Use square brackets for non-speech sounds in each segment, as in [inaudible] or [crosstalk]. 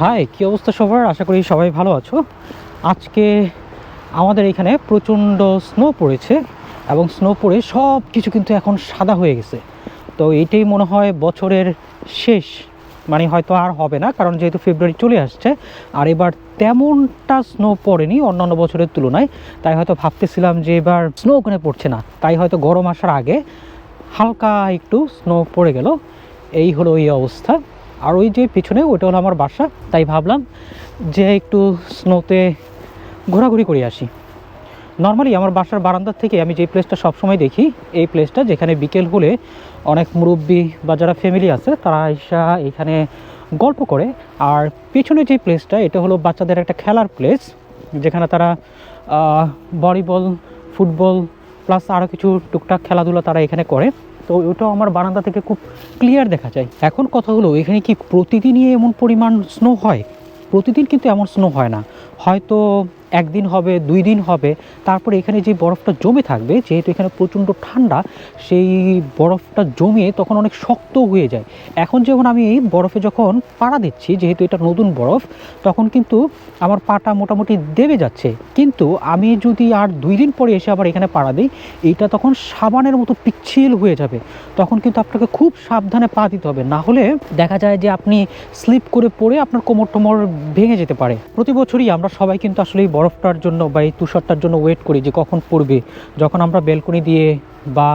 High, কী অবস্থা সবার? আশা করি সবাই ভালো আছো। আজকে আমাদের এখানে প্রচণ্ড স্নো পড়েছে এবং স্নো পড়ে সব কিছু কিন্তু এখন সাদা হয়ে গেছে। তো এইটাই মনে হয় বছরের শেষ। মানে হয়তো আর হবে না, কারণ যেহেতু ফেব্রুয়ারি চলে আসছে, আর এবার তেমনটা স্নো পড়েনি অন্যান্য বছরের তুলনায়। তাই হয়তো ভাবতেছিলাম যে এবার স্নো ওখানে পড়ছে না। তাই হয়তো গরম আসার আগে হালকা একটু স্নো পড়ে গেল। এই হলো এই অবস্থা। আর ওই যে পিছনে, ওইটা হলো আমার বাসা, তাই ভাবলাম যে একটু স্নোতে ঘোরাঘুরি করে আসি। নর্মালি আমার বাসার বারান্দার থেকে আমি যে প্লেসটা সবসময় দেখি, এই প্লেসটা যেখানে বিকেল হলে অনেক মুরব্বী বা যারা ফ্যামিলি আছে, তারা এসা এখানে গল্প করে। আর পেছনে যে প্লেসটা এটা হলো বাচ্চাদের একটা খেলার প্লেস যেখানে তারা ভলিবল ফুটবল প্লাস আরও কিছু টুকটাক খেলাধুলা তারা এখানে করে। তো ওটাও আমার বারান্দা থেকে খুব ক্লিয়ার দেখা যায়। এখন কথা হলো, এখানে কি প্রতিদিনই এমন পরিমাণ স্নো হয়? প্রতিদিন কিন্তু এমন স্নো হয় না। হয়তো একদিন হবে, দুই দিন হবে, তারপরে এখানে যে বরফটা জমে থাকবে, যেহেতু এখানে প্রচণ্ড ঠান্ডা, সেই বরফটা জমে তখন অনেক শক্ত হয়ে যায়। এখন যখন আমি এই বরফে যখন পাড়া দিচ্ছি, যেহেতু এটা নতুন বরফ, তখন কিন্তু আমার পাটা মোটামুটি দেবে যাচ্ছে। কিন্তু আমি যদি আর দুই দিন পরে এসে আবার এখানে পাড়া দিই এইটা তখন সাবানের মতো পিচ্ছিল হয়ে যাবে। তখন কিন্তু আপনাকে খুব সাবধানে পা দিতে হবে। না হলে দেখা যায় যে আপনি স্লিপ করে পড়ে আপনার কোমর টোমর ভেঙে যেতে পারে। প্রতি বছরই আমরা সবাই কিন্তু আসলে এই বরফটার জন্য বা এই তুষারটার জন্য ওয়েট করি যে কখন পড়বে। যখন আমরা বেলকনি দিয়ে বা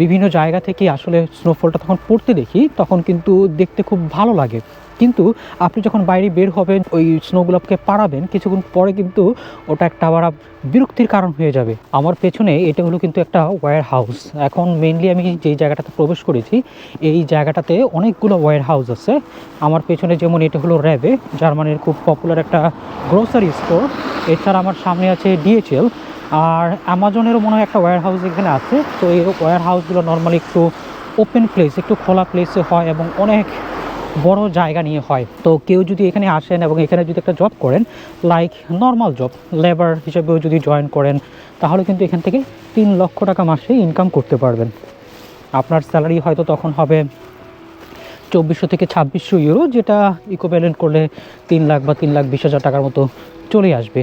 বিভিন্ন জায়গা থেকে আসলে স্নোফলটা তখন পড়তে দেখি, তখন কিন্তু দেখতে খুব ভালো লাগে। কিন্তু আপনি যখন বাইরে বের হবেন, ওই স্নোগুলোকে পাড়াবেন, কিছুক্ষণ পরে কিন্তু ওটা একটা আবার বিরক্তির কারণ হয়ে যাবে। আমার পেছনে এটা হলো কিন্তু একটা ওয়্যার হাউস এখন মেনলি আমি যেই জায়গাটাতে প্রবেশ করেছি, এই জায়গাটাতে অনেকগুলো ওয়্যার হাউস আছে। আমার পেছনে যেমন এটা হলো র্যাবে জার্মানির খুব পপুলার একটা গ্রোসারি স্টোর এছাড়া আমার সামনে আছে ডিএচএল আর অ্যামাজনেরও মনে হয় একটা ওয়্যার হাউস এখানে আছে। তো এই ওয়্যার হাউসগুলো নর্মালি একটু ওপেন প্লেস একটু খোলা প্লেসে হয় এবং অনেক বড় জায়গা নিয়ে হয়। তো কেউ যদি এখানে আসেন এবং এখানে যদি একটা জব করেন লাইক নর্মাল জব লেবার হিসেবেও যদি জয়েন করেন, তাহলে কিন্তু এখান থেকে তিন লক্ষ টাকা মাসে ইনকাম করতে পারবেন। আপনার স্যালারি হয়তো তখন হবে চব্বিশশো থেকে ছাব্বিশশো ইউরো যেটা ইকোভ্যালেন্ট করলে তিন লাখ বা তিন লাখ বিশ হাজার টাকার মতো চলে আসবে।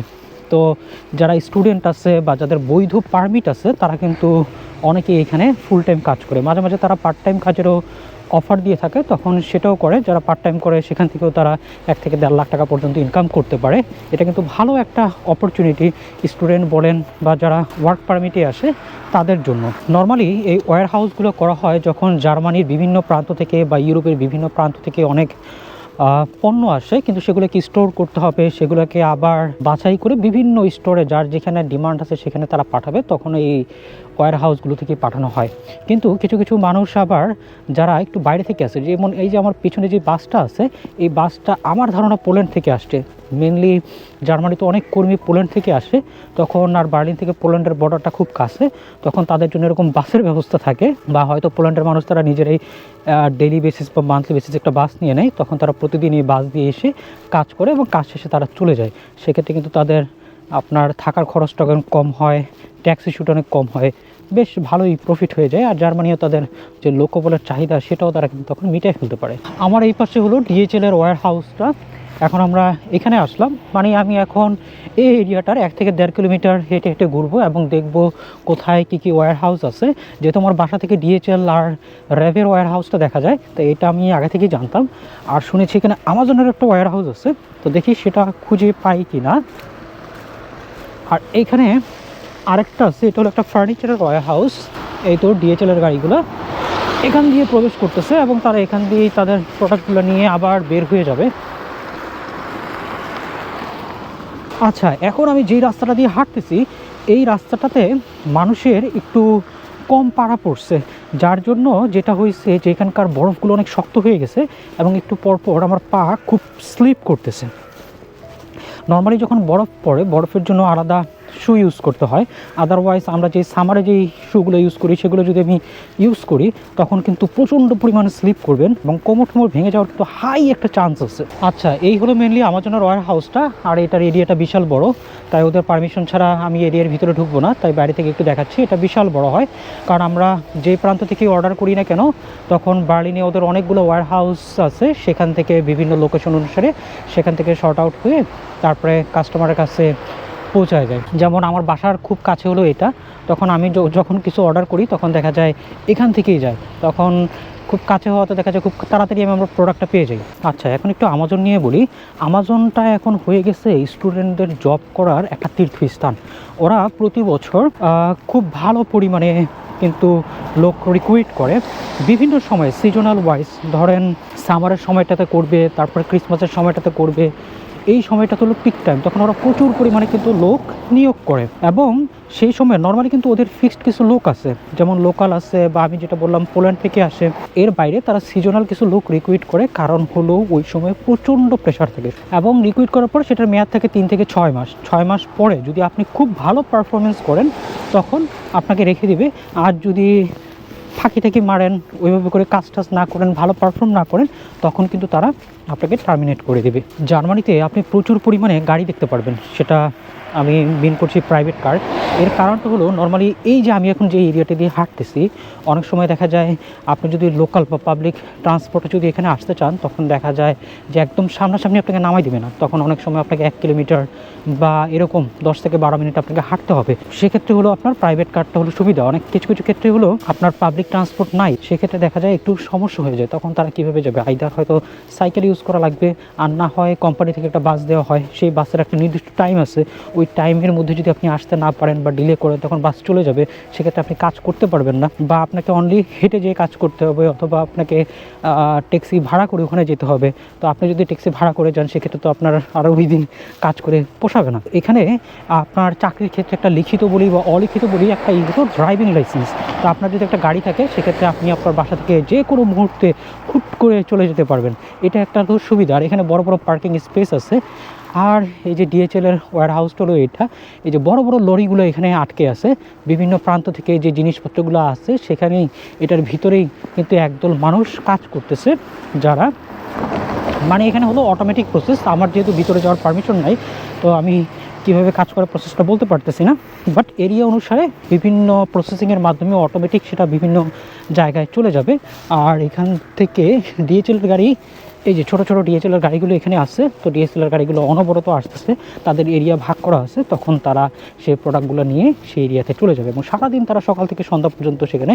তো যারা স্টুডেন্ট আছে বা যাদের বৈধ পারমিট আছে, তারা কিন্তু অনেকে এখানে ফুল টাইম কাজ করে। মাঝে মাঝে তারা পার্ট টাইম কাজেরও অফার দিয়ে থাকে, তখন সেটাও করে। যারা পার্ট টাইম করে, সেখান থেকেও তারা এক থেকে দেড় লাখ টাকা পর্যন্ত ইনকাম করতে পারে। এটা কিন্তু ভালো একটা অপরচুনিটি স্টুডেন্ট বলেন বা যারা ওয়ার্ক পারমিটে আসে, তাদের জন্য। নর্মালি এই ওয়্যার হাউসগুলো করা হয় যখন জার্মানির বিভিন্ন প্রান্ত থেকে বা ইউরোপের বিভিন্ন প্রান্ত থেকে অনেক পণ্য আসে, কিন্তু সেগুলোকে স্টোর করতে হবে, সেগুলোকে আবার বাছাই করে বিভিন্ন স্টোরে যার যেখানে ডিমান্ড আছে সেখানে তারা পাঠাবে, তখন এই ওয়্যার হাউসগুলো থেকে পাঠানো হয়। কিন্তু কিছু কিছু মানুষ আবার যারা একটু বাইরে থেকে আসে, যেমন এই যে আমার পিছনে যে বাসটা আছে, এই বাসটা আমার ধারণা পোল্যান্ড থেকে আসছে। মেনলি জার্মানিতে অনেক কর্মী পোল্যান্ড থেকে আসে, তখন আর বার্লিন থেকে পোল্যান্ডের বর্ডারটা খুব কাছে, তখন তাদের জন্য এরকম বাসের ব্যবস্থা থাকে, বা হয়তো পোল্যান্ডের মানুষ তারা নিজেরাই ডেলি বেসিস বা মান্থলি বেসিস একটা বাস নিয়ে নেয়, তখন তারা প্রতিদিন এই বাস দিয়ে এসে কাজ করে এবং কাজ শেষে তারা চলে যায়। সেক্ষেত্রে কিন্তু তাদের আপনার থাকার খরচটা অনেক কম হয় ট্যাক্সি ইস্যুটা অনেক কম হয়, বেশ ভালোই প্রফিট হয়ে যায়। আর জার্মানিও তাদের যে লোকবলের চাহিদা, সেটাও তারা কিন্তু তখন মিটাই ফেলতে পারে। আমার এই পাশে হলো ডিএচএল এর ওয়্যার হাউসটা এখন আমরা এখানে আসলাম। মানে আমি এখন এই এরিয়াটার এক থেকে দেড় কিলোমিটার হেঁটে হেঁটে ঘুরবো এবং দেখব কোথায় কী কী ওয়্যার হাউস আছে। যেহেতু আমার বাসা থেকে ডিএচএল আর র্যাবের ওয়্যার হাউসটা দেখা যায়, তো এটা আমি আগে থেকেই জানতাম। আর শুনেছি এখানে আমাজনের একটা ওয়্যার হাউস আছে, তো দেখি সেটা খুঁজে পাই কি না আর এইখানে আরেকটা আছে, এটা হলো একটা ফার্নিচারের ওয়্যার হাউস এই তো ডিএচএল এর গাড়িগুলো। এখান দিয়ে প্রবেশ করতেছে এবং তারা এখান দিয়েই তাদের প্রোডাক্টগুলো নিয়ে আবার বের হয়ে যাবে। আচ্ছা এখন আমি যেই রাস্তাটা দিয়ে হাঁটতেছি, এই রাস্তাটাতে মানুষের একটু কম পাড়া পড়ছে। যার জন্য যেটা হয়েছে যে এখানকার বরফগুলো অনেক শক্ত হয়ে গেছে এবং একটু পরপর আমার পা খুব স্লিপ করতেছে। নর্মালি যখন বরফ পড়ে বরফের জন্য আলাদা শু ইউজ করতে হয়। আদারওয়াইজ আমরা যে সামারে যেই শুগুলো ইউজ করি, সেগুলো যদি আমি ইউজ করি, তখন কিন্তু প্রচণ্ড পরিমাণে স্লিপ করবেন এবং কোমর টোমর ভেঙে যাওয়ার কিন্তু হাই একটা চান্স আছে। আচ্ছা এই হলো মেনলি আমাজনের ওয়ার হাউসটা আর এটার এরিয়াটা বিশাল বড়। তাই ওদের পারমিশন ছাড়া আমি এরিয়ার ভিতরে ঢুকবো না, তাই বাইরে থেকে একটু দেখাচ্ছি, এটা বিশাল বড় হয়। কারণ আমরা যে প্রান্ত থেকে অর্ডার করি না কেন, তখন বার্লিনে ওদের অনেকগুলো ওয়ার হাউস আছে, সেখান থেকে বিভিন্ন লোকেশন অনুসারে সেখান থেকে শর্ট আউট হয়ে তারপরে কাস্টমারের কাছে পৌঁছায় যায়। যেমন আমার বাসার খুব কাছে হলো এটা, তখন আমি যখন কিছু অর্ডার করি, তখন দেখা যায় এখান থেকেই যায়। তখন খুব কাছে হওয়াতে দেখা যায় খুব তাড়াতাড়ি আমি আমার প্রোডাক্টটা পেয়ে যাই। আচ্ছা এখন একটু আমাজন নিয়ে বলি। আমাজনটা এখন হয়ে গেছে স্টুডেন্টদের জব করার একটা তীর্থস্থান। ওরা প্রতি বছর খুব ভালো পরিমাণে কিন্তু লোক রিক্রুইট করে। বিভিন্ন সময় সিজনাল ওয়াইজ ধরেন সামারের সময়টাতে করবে, তারপর ক্রিসমাসের সময়টাতে করবে। এই সময়টা হলো পিক টাইম তখন ওরা প্রচুর পরিমাণে কিন্তু লোক নিয়োগ করে। এবং সেই সময় নর্মালি কিন্তু ওদের ফিক্সড কিছু লোক আছে, যেমন লোকাল আছে বা আমি যেটা বললাম পোল্যান্ড থেকে আসে। এর বাইরে তারা সিজনাল কিছু লোক রিকুইট করে, কারণ হলো ওই সময় প্রচণ্ড প্রেশার থাকে। এবং রিক্রুইট করার পর সেটার মেয়াদ থাকে তিন থেকে ছয় মাস। ছয় মাস পরে যদি আপনি খুব ভালো পারফরমেন্স করেন, তখন আপনাকে রেখে দিবে। আর যদি ফাঁকি থেকে মারেন, ওইভাবে করে কাজ টাজ না করেন, ভালো পারফর্ম না করেন, তখন কিন্তু তারা আপনাকে টার্মিনেট করে দেবে। জার্মানিতে আপনি প্রচুর পরিমাণে গাড়ি দেখতে পারবেন, সেটা আমি মিন করছি প্রাইভেট কার এর কারণটা হলো নর্মালি এই যে আমি এখন যে এরিয়াটা দিয়ে হাঁটতেছি অনেক সময় দেখা যায় আপনি যদি লোকাল বা পাবলিক ট্রান্সপোর্টে যদি এখানে আসতে চান, তখন দেখা যায় যে একদম সামনাসামনি আপনাকে নামাই দিবে না। তখন অনেক সময় আপনাকে এক কিলোমিটার বা এরকম দশ থেকে বারো মিনিট আপনাকে হাঁটতে হবে। সেক্ষেত্রে হলো আপনার প্রাইভেট কারটা হলো সুবিধা। অনেক কিছু কিছু ক্ষেত্রে হলো আপনার পাবলিক ট্রান্সপোর্ট নাই। সেক্ষেত্রে দেখা যায় একটু সমস্যা হয়ে যায়। তখন তারা কীভাবে যাবে? আইদার হয়তো সাইকেল ইউজ করা লাগবে, আর না হয় কোম্পানি থেকে একটা বাস দেওয়া হয়। সেই বাসের একটা নির্দিষ্ট টাইম আছে। ওই টাইমের মধ্যে যদি আপনি আসতে না পারেন বা ডিলে করেন তখন বাস চলে যাবে। সেক্ষেত্রে আপনি কাজ করতে পারবেন না। বা আপনাকে অনলি হেঁটে যেয়ে কাজ করতে হবে অথবা আপনাকে ট্যাক্সি ভাড়া করে ওখানে যেতে হবে। তো আপনি যদি ট্যাক্সি ভাড়া করে যান, সেক্ষেত্রে তো আপনার আরও ওই দিন কাজ করে পোষাবে না। এখানে আপনার চাকরির ক্ষেত্রে একটা লিখিত বলি বা অলিখিত বলি একটা ইগো ড্রাইভিং লাইসেন্স তো আপনার যদি একটা গাড়ি থাকে, সেক্ষেত্রে আপনি আপনার বাসা থেকে যে কোনো মুহূর্তে হুট করে চলে যেতে পারবেন। এটা একটা তো সুবিধা। আর এখানে বড় বড় পার্কিং স্পেস আছে। আর এই যে ডিএচএলের ওয়ার হাউসটা হলো এটা, এই যে বড় বড় লরিগুলো এখানে আটকে আছে, বিভিন্ন প্রান্ত থেকে যে জিনিসপত্রগুলো আছে, সেখানেই এটার ভিতরেই কিন্তু একদল মানুষ কাজ করতেছে, যারা মানে এখানে হলো অটোমেটিক প্রসেস আমার যেহেতু ভিতরে যাওয়ার পারমিশন নাই, তো আমি কীভাবে কাজ করার প্রসেসটা বলতে পারতেছি না বাট এরিয়া অনুসারে বিভিন্ন প্রসেসিংয়ের মাধ্যমে অটোমেটিক সেটা বিভিন্ন জায়গায় চলে যাবে, আর এখান থেকে ডিএচএল গাড়ি এই যে ছোটো ছোটো ডিএচএলের গাড়িগুলো এখানে আসছে তো ডিএসএলআর গাড়িগুলো অনবরত আসতেছে, তাদের এরিয়া ভাগ করা আছে, তখন তারা সেই প্রোডাক্টগুলো নিয়ে সেই এরিয়াতে চলে যাবে এবং সারাদিন তারা সকাল থেকে সন্ধ্যা পর্যন্ত সেখানে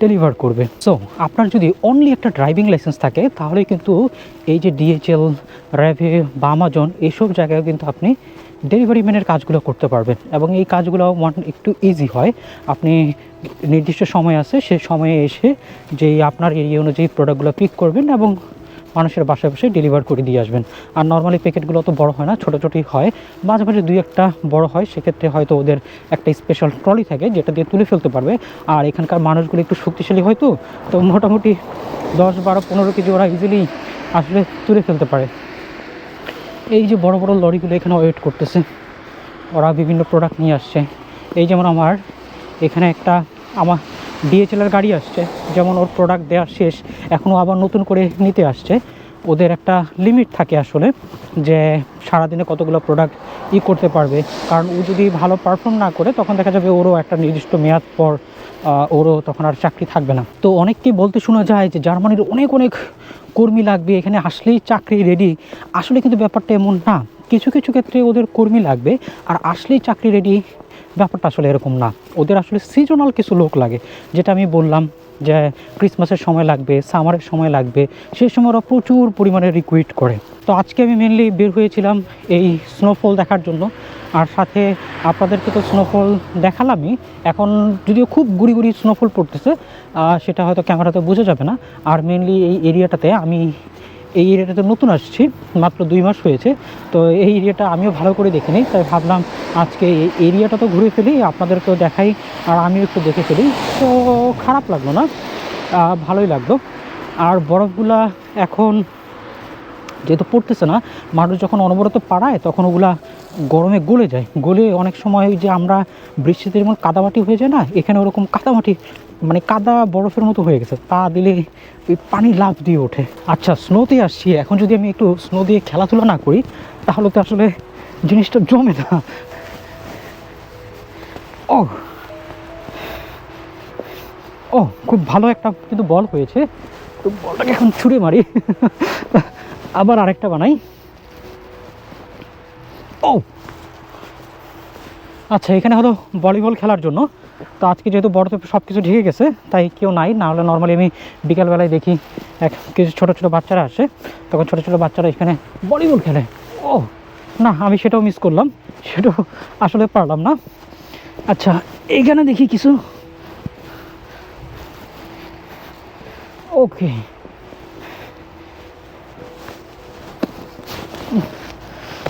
ডেলিভার করবে। সো আপনার যদি অনলি একটা ড্রাইভিং লাইসেন্স থাকে, তাহলে কিন্তু এই যে ডিএচএল র্যাভে বা আমাজন এইসব জায়গায় কিন্তু আপনি ডেলিভারি ম্যানের কাজগুলো করতে পারবেন এবং এই কাজগুলো ওয়ান একটু ইজি হয়। আপনি নির্দিষ্ট সময় আছে, সে সময়ে এসে যেই আপনার এরিয়া অনুযায়ী প্রোডাক্টগুলো পিক করবেন এবং মানুষের বাসায় বসে ডেলিভার করে দিয়ে আসবেন। আর নর্মালি প্যাকেটগুলো তো বড় হয় না, ছোটো ছোটোই হয়। মাঝে মাঝে দুই একটা বড় হয়, সেক্ষেত্রে হয়তো ওদের একটা স্পেশাল ট্রলি থাকে যেটা দিয়ে তুলে ফেলতে পারবে। আর এখানকার মানুষগুলো একটু শক্তিশালী হয়তো তো মোটামুটি দশ, বারো, পনেরো কেজি ওরা ইজিলি আসলে তুলে ফেলতে পারে। এই যে বড় বড় লরিগুলো এখানে ওয়েট করতেছে। ওরা বিভিন্ন প্রোডাক্ট নিয়ে আসছে। এই যেমন আমার, এখানে একটা আমার ডিএচএলের গাড়ি আসছে, যেমন ওর প্রোডাক্ট দেওয়ার শেষ, এখনও আবার নতুন করে নিতে আসছে। ওদের একটা লিমিট থাকে আসলে, যে সারাদিনে কতগুলো প্রোডাক্ট ই করতে পারবে। কারণ ও যদি ভালো পারফর্ম না করে, তখন দেখা যাবে ওরও একটা নির্দিষ্ট মেয়াদ পর ওরও তখন আর চাকরি থাকবে না। তো অনেককেই বলতে শোনা যায় যে জার্মানির অনেক অনেক কর্মী লাগবে, এখানে আসলেই চাকরি রেডি আসলে কিন্তু ব্যাপারটা এমন না। কিছু কিছু ক্ষেত্রে ওদের কর্মী লাগবে, আর আসলেই চাকরি রেডি ব্যাপারটা আসলে এরকম না। ওদের আসলে সিজনাল কিছু লোক লাগে। যেটা আমি বললাম যে ক্রিসমাসের সময় লাগবে সামারের সময় লাগবে, সেই সময় ওরা প্রচুর পরিমাণে রিকুইট করে। তো আজকে আমি মেনলি বের হয়েছিলাম এই স্নোফল দেখার জন্য। আর সাথে আপনাদেরকে তো স্নোফল দেখালামই। এখন যদিও খুব গুড়ি গুড়ি স্নোফল পড়তেছে সেটা হয়তো ক্যামেরাতে বোঝা যাবে না। আর মেনলি এই এরিয়াটাতে আমি এই এরিয়াটাতে নতুন আসছি, মাত্র দুই মাস হয়েছে। তো এই এরিয়াটা আমিও ভালো করে দেখিনি তাই ভাবলাম আজকে এই এরিয়াটা তো ঘুরে ফেলি, আপনাদেরকেও দেখাই, আর আমিও একটু দেখে ফেলি। তো খারাপ লাগল না ভালোই লাগল। আর বরফগুলা এখন যেহেতু পড়তেছে না, মানুষ যখন অনবরত পাড়ায়, তখন ওগুলা গরমে গলে যায়। গলে অনেক সময় ওই যে আমরা বৃষ্টিতে যেমন কাদামাটি হয়ে যায় না, এখানে ওরকম কাদামাটি মানে কাদা বরফের মতো হয়ে গেছে। পা দিলে ওই পানি লাভ দিয়ে ওঠে। আচ্ছা স্নোতে আসছি। এখন যদি আমি একটু স্নো দিয়ে খেলাধুলা না করি, তাহলে তো আসলে জিনিসটা জমে না। ও। ও, খুব ভালো একটা কিন্তু বল হয়েছে। তো বলটাকে এখন ছুঁড়ে মারি। আবার আরেকটা বানাই। ও। আচ্ছা এখানে হলো ভলিবল খেলার জন্য। তো আজকে যেহেতু বড়তে সব কিছু ঢেকে গেছে, তাই কেউ নাই। না হলে নর্মালি আমি বিকালবেলায় দেখি এক কিছু ছোটো ছোটো বাচ্চারা আসে। তখন ছোটো ছোটো বাচ্চারা এখানে ভলিবল খেলে। ও, না, আমি সেটাও মিস করলাম। সেটাও আসলে পারলাম না। আচ্ছা এইখানে দেখি কিছু। ওকে।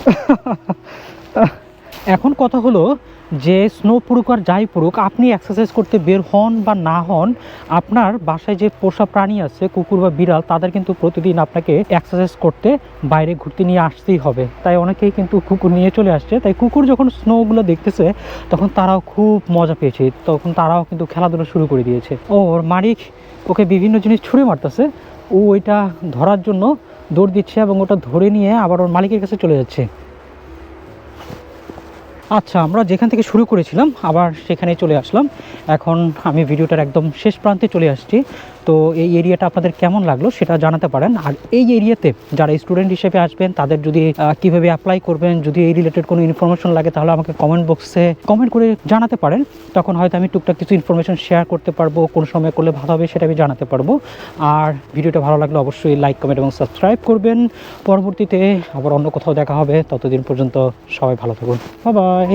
[laughs] এখন কথা হলো যে স্নো পড়ুক আর যাই পড়ুক, আপনি এক্সারসাইজ করতে বের হন বা না হন, আপনার বাসায় যে পোষা প্রাণী আছে, কুকুর বা বিড়াল, তাদের কিন্তু প্রতিদিন আপনাকে এক্সারসাইজ করতে বাইরে ঘুরতে নিয়ে আসতেই হবে। তাই অনেকেই কিন্তু কুকুর নিয়ে চলে আসছে। তাই কুকুর যখন স্নোগুলো দেখতেছে, তখন তারাও খুব মজা পেয়েছে। তখন তারাও কিন্তু খেলাধুলা শুরু করে দিয়েছে। ও, ওর মালিক ওকে বিভিন্ন জিনিস ছুঁড়ে মারতেছে। ও ওইটা ধরার জন্য দৌড় দিচ্ছে এবং ওটা ধরে নিয়ে আবার ওর মালিকের কাছে চলে যাচ্ছে। আচ্ছা আমরা যেখান থেকে শুরু করেছিলাম, আবার সেখানে চলে আসলাম। এখন আমি ভিডিওটার একদম শেষ প্রান্তে চলে আসছি। তো এই এরিয়াটা আপনাদের কেমন লাগল সেটা জানাতে পারেন। আর এই এরিয়াতে যারা স্টুডেন্ট হিসেবে আসবেন, তাদের যদি কীভাবে অ্যাপ্লাই করবেন, যদি এই রিলেটেড কোনো ইনফরমেশন লাগে, তাহলে আমাকে কমেন্ট বক্সে কমেন্ট করে জানাতে পারেন। তখন হয়তো আমি টুকটাক কিছু ইনফরমেশন শেয়ার করতে পারব, কোন সময় করলে ভালো হবে সেটা আমি জানাতে পারব। আর ভিডিওটা ভালো লাগলে অবশ্যই লাইক কমেন্ট এবং সাবস্ক্রাইব করবেন। পরবর্তীতে আবার অন্য কোথাও দেখা হবে, ততদিন পর্যন্ত সবাই ভালো থাকুন। বাই